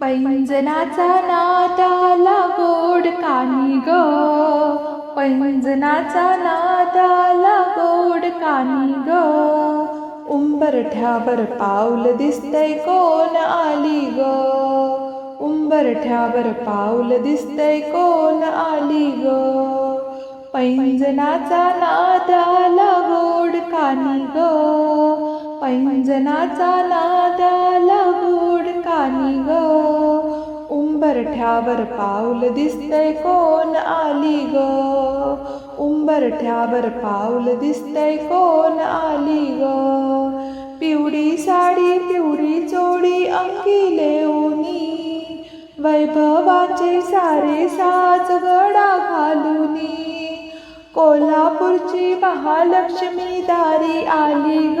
पैंजनाचा नादाला गोड कानी ग. पैंजनाचा नादाला गोड कानी ग. उंबरठ्यावर पाऊल दिसतय कोण आली ग? उंबरठ्यावर पाऊल दिसतय कोण आली ग? पैंजनाचा नादाला गोड कानी ग. पैंजनाचा नादाला गोड कानी ग? उंबरठ्यावर पाऊल दिसतय कोण आली ग? उंबरठ्यावर पाऊल दिसतय कोण आली ग? पिवडी साडी पिवडी चोडी अंकी लेऊनी. वैभवाचे सारे साज गडा घालूनी. कोल्हापूरची महालक्ष्मी दारी आली ग?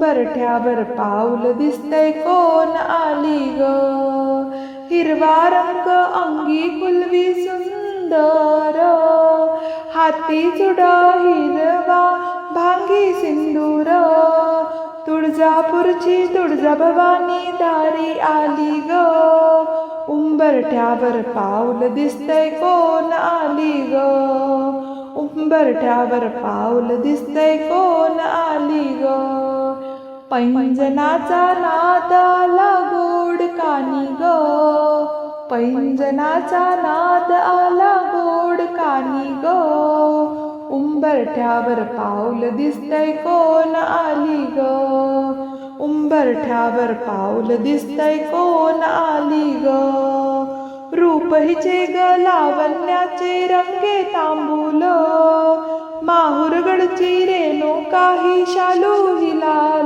उंबरठ्यावर पाऊल दिसतय कोण आली ग? हिरवा रंग अंगी कुलवी सुंदर. हाती चुडा हिरवा भांगी सिंदूर. तुळजापूरची तुळजा भवानी दारी आली ग. उंबरठ्यावर पाऊल दिसतय कोण आली ग? उंबरठ्यावर पाऊल दिसतय कोण आली पैंजनाचा नादाला गोड कानी ग. पैंजनाचा नाद आला गोड कानी ग. उंबरठ्यावर पाऊल दिसतय कोण आली ग. उंबरठ्यावर पाऊल दिसतय कोण आली ग. रूप हिचे ग लावण्याचे रंगे तांबूल. माहुरगडची रेणू काही शालू हिला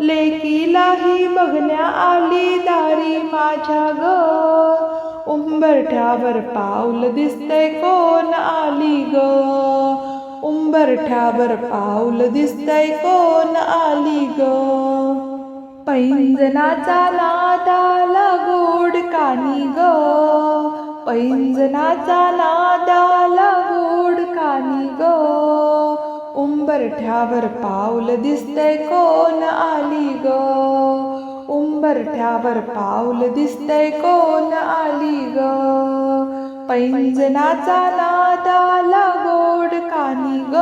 लेकीलाही बघण्या आली दारी माझ्या ग. उंबरठ्यावर पाऊल दिसतय कोण आली ग. उंबरठ्यावर पाऊल दिसतय कोण आली ग. पैंजनाचा नादाला गोड कानी ग. पैंजनाचा नादाला उंबरठ्यावर पाऊल दिसतय कोण आली ग? उंबरठ्यावर पाऊल दिसतय कोण आली ग? पैंजनाचा नादाला गोड कानी ग?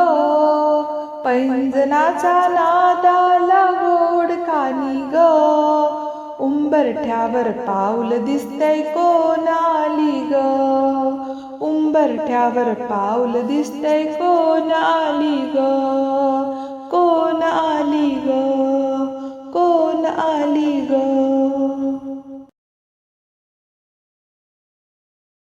पैंजनाचा नादाला गोड कानी ग? उंबरठ्यावर पाऊल दिसतय कोण आली ग? बरठ्यावर पाऊल दिसतय कोण आली ग? कोण आली ग? कोण आली ग?